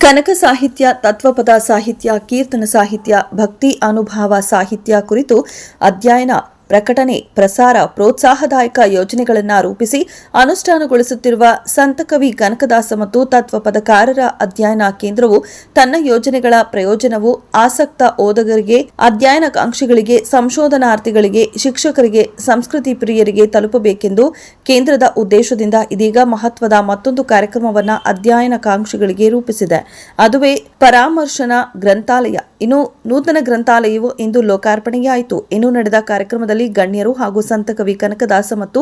ಕನಕ ಸಾಹಿತ್ಯ ತತ್ವಪದ ಸಾಹಿತ್ಯ ಕೀರ್ತನ ಸಾಹಿತ್ಯ ಭಕ್ತಿ ಅನುಭಾವ ಸಾಹಿತ್ಯ ಕುರಿತು ಅಧ್ಯಯನ ಪ್ರಕಟಣೆ, ಪ್ರಸಾರ, ಪ್ರೋತ್ಸಾಹದಾಯಕ ಯೋಜನೆಗಳನ್ನು ರೂಪಿಸಿ ಅನುಷ್ಠಾನಗೊಳಿಸುತ್ತಿರುವ ಸಂತಕವಿ ಕನಕದಾಸ ಮತ್ತು ತತ್ವ ಪದಕಾರರ ಅಧ್ಯಯನ ಕೇಂದ್ರವು ತನ್ನ ಯೋಜನೆಗಳ ಪ್ರಯೋಜನವು ಆಸಕ್ತ ಓದಗರಿಗೆ, ಅಧ್ಯಯನಕಾಂಕ್ಷಿಗಳಿಗೆ, ಸಂಶೋಧನಾರ್ಥಿಗಳಿಗೆ, ಶಿಕ್ಷಕರಿಗೆ, ಸಂಸ್ಕೃತಿ ಪ್ರಿಯರಿಗೆ ತಲುಪಬೇಕೆಂದು ಕೇಂದ್ರದ ಉದ್ದೇಶದಿಂದ ಇದೀಗ ಮಹತ್ವದ ಮತ್ತೊಂದು ಕಾರ್ಯಕ್ರಮವನ್ನು ಅಧ್ಯಯನಕಾಂಕ್ಷಿಗಳಿಗೆ ರೂಪಿಸಿದೆ. ಅದುವೇ ಪರಾಮರ್ಶನ ಗ್ರಂಥಾಲಯ. ಇನ್ನು ನೂತನ ಗ್ರಂಥಾಲಯವು ಇಂದು ಲೋಕಾರ್ಪಣೆಯಾಯಿತು. ಇನ್ನು ನಡೆದ ಕಾರ್ಯಕ್ರಮದಲ್ಲಿ ಗಣ್ಯರು ಹಾಗೂ ಸಂತಕವಿ ಕನಕದಾಸ ಮತ್ತು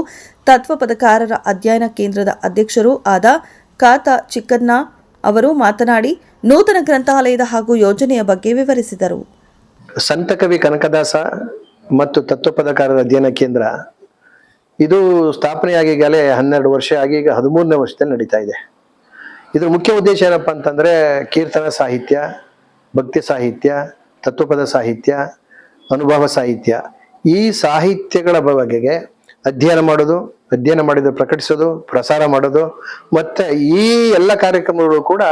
ತತ್ವ ಪದಕಾರರ ಅಧ್ಯಯನ ಕೇಂದ್ರದ ಅಧ್ಯಕ್ಷರು ಆದ ಕಾತ ಚಿಕ್ಕನ್ನ ಅವರು ಮಾತನಾಡಿ, ನೂತನ ಗ್ರಂಥಾಲಯದ ಹಾಗೂ ಯೋಜನೆಯ ಬಗ್ಗೆ ವಿವರಿಸಿದರು. ಸಂತಕವಿ ಕನಕದಾಸ ಮತ್ತು ತತ್ವ ಪದಕಾರರ ಅಧ್ಯಯನ ಕೇಂದ್ರ, ಇದು ಸ್ಥಾಪನೆಯಾಗಿ ಈಗಲೇ ಹನ್ನೆರಡು ವರ್ಷ ಆಗಿ ಈಗ ಹದಿಮೂರನೇ ವರ್ಷದಲ್ಲಿ ನಡೀತಾ ಇದೆ. ಇದರ ಮುಖ್ಯ ಉದ್ದೇಶ ಏನಪ್ಪ ಅಂತಂದ್ರೆ ಕೀರ್ತನ ಸಾಹಿತ್ಯ ಭಕ್ತಿ ಸಾಹಿತ್ಯ, ತತ್ವಪದ ಸಾಹಿತ್ಯ, ಅನುಭವ ಸಾಹಿತ್ಯ. ಈ ಸಾಹಿತ್ಯಗಳ ಬಗೆಗೆ ಅಧ್ಯಯನ ಮಾಡೋದು, ಅಧ್ಯಯನ ಮಾಡಿದ್ರು ಪ್ರಕಟಿಸೋದು, ಪ್ರಸಾರ ಮಾಡೋದು, ಮತ್ತೆ ಈ ಎಲ್ಲ ಕಾರ್ಯಕ್ರಮಗಳು ಕೂಡ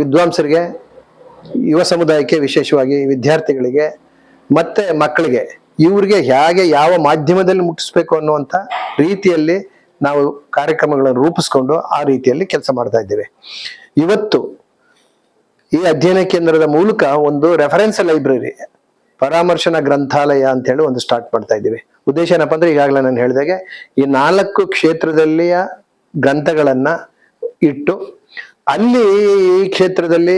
ವಿದ್ವಾಂಸರಿಗೆ, ಯುವ ಸಮುದಾಯಕ್ಕೆ ವಿಶೇಷವಾಗಿ ವಿದ್ಯಾರ್ಥಿಗಳಿಗೆ, ಮತ್ತೆ ಮಕ್ಕಳಿಗೆ, ಇವ್ರಿಗೆ ಹೇಗೆ ಯಾವ ಮಾಧ್ಯಮದಲ್ಲಿ ಮುಟ್ಟಿಸ್ಬೇಕು ಅನ್ನುವಂಥ ರೀತಿಯಲ್ಲಿ ನಾವು ಕಾರ್ಯಕ್ರಮಗಳನ್ನು ರೂಪಿಸ್ಕೊಂಡು ಆ ರೀತಿಯಲ್ಲಿ ಕೆಲಸ ಮಾಡ್ತಾ ಇದ್ದೇವೆ. ಇವತ್ತು ಈ ಅಧ್ಯಯನ ಕೇಂದ್ರದ ಮೂಲಕ ಒಂದು ರೆಫರೆನ್ಸ್ ಲೈಬ್ರರಿ ಪರಾಮರ್ಶನ ಗ್ರಂಥಾಲಯ ಅಂತ ಹೇಳಿ ಒಂದು ಸ್ಟಾರ್ಟ್ ಮಾಡ್ತಾ ಇದ್ದೀವಿ. ಉದ್ದೇಶ ಏನಪ್ಪ ಅಂದ್ರೆ ಈಗಾಗಲೇ ನಾನು ಹೇಳಿದಾಗೆ ಈ ನಾಲ್ಕು ಕ್ಷೇತ್ರದಲ್ಲಿಯ ಗ್ರಂಥಗಳನ್ನ ಇಟ್ಟು ಅಲ್ಲಿ ಈ ಕ್ಷೇತ್ರದಲ್ಲಿ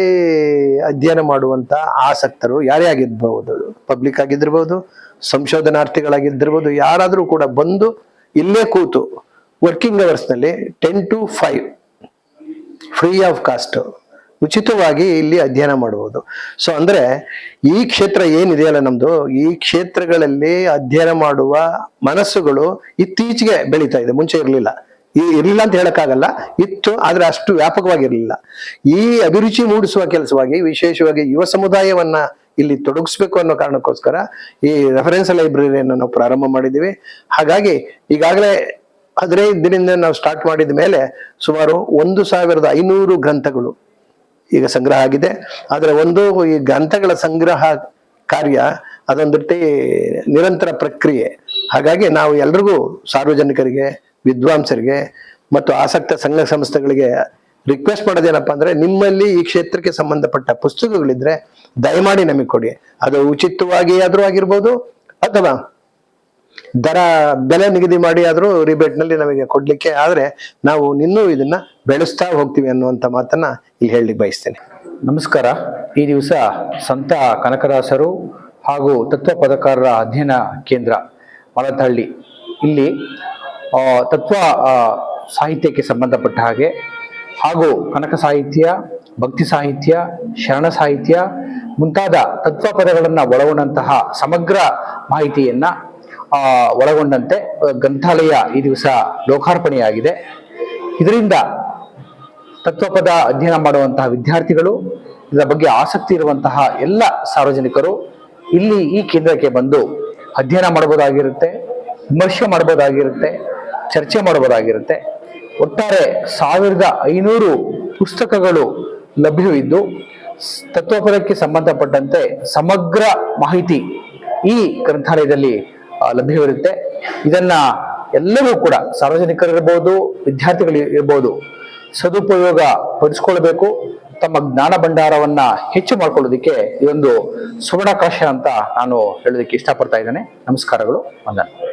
ಅಧ್ಯಯನ ಮಾಡುವಂತ ಆಸಕ್ತರು ಯಾರೇ ಆಗಿರ್ಬಹುದು ಪಬ್ಲಿಕ್ ಆಗಿದ್ದಿರ್ಬೋದು ಸಂಶೋಧನಾರ್ಥಿಗಳಾಗಿದ್ದಿರ್ಬೋದು ಯಾರಾದರೂ ಕೂಡ ಬಂದು ಇಲ್ಲೇ ಕೂತು working ಅವರ್ಸ್ನಲ್ಲಿ ten to five free of cost ಉಚಿತವಾಗಿ ಇಲ್ಲಿ ಅಧ್ಯಯನ ಮಾಡಬಹುದು. ಸೊ ಅಂದ್ರೆ ಈ ಕ್ಷೇತ್ರ ಏನಿದೆಯಲ್ಲ ನಮ್ದು, ಈ ಕ್ಷೇತ್ರಗಳಲ್ಲಿ ಅಧ್ಯಯನ ಮಾಡುವ ಮನಸ್ಸುಗಳು ಇತ್ತೀಚೆಗೆ ಬೆಳೀತಾ ಇದೆ, ಮುಂಚೆ ಇರಲಿಲ್ಲ. ಈ ಇರಲಿಲ್ಲ ಅಂತ ಹೇಳಕ್ಕಾಗಲ್ಲ, ಇತ್ತು, ಆದ್ರೆ ಅಷ್ಟು ವ್ಯಾಪಕವಾಗಿರಲಿಲ್ಲ. ಈ ಅಭಿರುಚಿ ಮೂಡಿಸುವ ಕೆಲಸವಾಗಿ, ವಿಶೇಷವಾಗಿ ಯುವ ಸಮುದಾಯವನ್ನ ಇಲ್ಲಿ ತೊಡಗಿಸ್ಬೇಕು ಅನ್ನೋ ಕಾರಣಕ್ಕೋಸ್ಕರ ಈ ರೆಫರೆನ್ಸ್ ಲೈಬ್ರರಿಯನ್ನು ನಾವು ಪ್ರಾರಂಭ ಮಾಡಿದ್ದೀವಿ. ಹಾಗಾಗಿ ಈಗಾಗಲೇ ಹದಿನೈದು ದಿನದಿಂದ ನಾವು ಸ್ಟಾರ್ಟ್ ಮಾಡಿದ ಮೇಲೆ ಸುಮಾರು ಒಂದು ಸಾವಿರದ ಐನೂರು ಗ್ರಂಥಗಳು ಈಗ ಸಂಗ್ರಹ ಆಗಿದೆ. ಆದರೆ ಒಂದು ಈ ಗ್ರಂಥಗಳ ಸಂಗ್ರಹ ಕಾರ್ಯ ಅದೊಂದು ರೀತಿ ನಿರಂತರ ಪ್ರಕ್ರಿಯೆ. ಹಾಗಾಗಿ ನಾವು ಎಲ್ರಿಗೂ ಸಾರ್ವಜನಿಕರಿಗೆ, ವಿದ್ವಾಂಸರಿಗೆ ಮತ್ತು ಆಸಕ್ತ ಸಂಘ ಸಂಸ್ಥೆಗಳಿಗೆ ರಿಕ್ವೆಸ್ಟ್ ಮಾಡೋದೇನಪ್ಪ ಅಂದ್ರೆ ನಿಮ್ಮಲ್ಲಿ ಈ ಕ್ಷೇತ್ರಕ್ಕೆ ಸಂಬಂಧಪಟ್ಟ ಪುಸ್ತಕಗಳಿದ್ರೆ ದಯಮಾಡಿ ನಮಗೆ ಕೊಡಿ. ಅದು ಉಚಿತವಾಗಿ ಆದರೂ ಆಗಿರ್ಬೋದು ಅಥವಾ ದರ ಬೆಲೆ ನಿಗದಿ ಮಾಡಿ ಆದರೂ ರಿಬೇಟ್ನಲ್ಲಿ ನಮಗೆ ಕೊಡ್ಲಿಕ್ಕೆ, ಆದ್ರೆ ನಾವು ಇನ್ನೂ ಇದನ್ನ ಬೆಳೆಸ್ತಾ ಹೋಗ್ತೀವಿ ಅನ್ನುವಂತ ಮಾತನ್ನ ಇಲ್ಲಿ ಹೇಳಿ ಬಯಸ್ತೇನೆ. ನಮಸ್ಕಾರ. ಈ ದಿವಸ ಸಂತ ಕನಕದಾಸರು ಹಾಗೂ ತತ್ವ ಪದಕಾರರ ಅಧ್ಯಯನ ಕೇಂದ್ರ ಮಳತಹಳ್ಳಿ ಇಲ್ಲಿ ತತ್ವ ಸಾಹಿತ್ಯಕ್ಕೆ ಸಂಬಂಧಪಟ್ಟ ಹಾಗೆ ಹಾಗೂ ಕನಕ ಸಾಹಿತ್ಯ, ಭಕ್ತಿ ಸಾಹಿತ್ಯ, ಶರಣ ಸಾಹಿತ್ಯ ಮುಂತಾದ ತತ್ವ ಪದಗಳನ್ನು ಒಳಗೊಂಡಂತಹ ಸಮಗ್ರ ಮಾಹಿತಿಯನ್ನ ಆ, ಒಳಗೊಂಡಂತೆ ಗ್ರಂಥಾಲಯ ಈ ದಿವಸ ಲೋಕಾರ್ಪಣೆಯಾಗಿದೆ. ಇದರಿಂದ ತತ್ವಪದ ಅಧ್ಯಯನ ಮಾಡುವಂತಹ ವಿದ್ಯಾರ್ಥಿಗಳು ಇದರ ಬಗ್ಗೆ ಆಸಕ್ತಿ ಇರುವಂತಹ ಎಲ್ಲ ಸಾರ್ವಜನಿಕರು ಇಲ್ಲಿ ಈ ಕೇಂದ್ರಕ್ಕೆ ಬಂದು ಅಧ್ಯಯನ ಮಾಡಬಹುದಾಗಿರುತ್ತೆ ವಿಮರ್ಶೆ ಮಾಡಬಹುದಾಗಿರುತ್ತೆ ಚರ್ಚೆ ಮಾಡಬಹುದಾಗಿರುತ್ತೆ. ಒಟ್ಟಾರೆ ಸಾವಿರದ ಐನೂರು ಪುಸ್ತಕಗಳು ಲಭ್ಯವಿದ್ದು ತತ್ವಪದಕ್ಕೆ ಸಂಬಂಧಪಟ್ಟಂತೆ ಸಮಗ್ರ ಮಾಹಿತಿ ಈ ಗ್ರಂಥಾಲಯದಲ್ಲಿ ಲಭ್ಯವಿರುತ್ತೆ ಇದನ್ನ ಎಲ್ಲರೂ ಕೂಡ ಸಾರ್ವಜನಿಕರಿರ್ಬೋದು, ವಿದ್ಯಾರ್ಥಿಗಳು ಇರ್ಬೋದು ಸದುಪಯೋಗ ಪಡಿಸ್ಕೊಳ್ಬೇಕು. ತಮ್ಮ ಜ್ಞಾನ ಭಂಡಾರವನ್ನ ಹೆಚ್ಚು ಮಾಡ್ಕೊಳ್ಳೋದಕ್ಕೆ ಇದೊಂದು ಸುವರ್ಣಾಕಾಶ ಅಂತ ನಾನು ಹೇಳೋದಕ್ಕೆ ಇಷ್ಟಪಡ್ತಾ ಇದ್ದೇನೆ. ನಮಸ್ಕಾರಗಳು. ವಂದನೆ.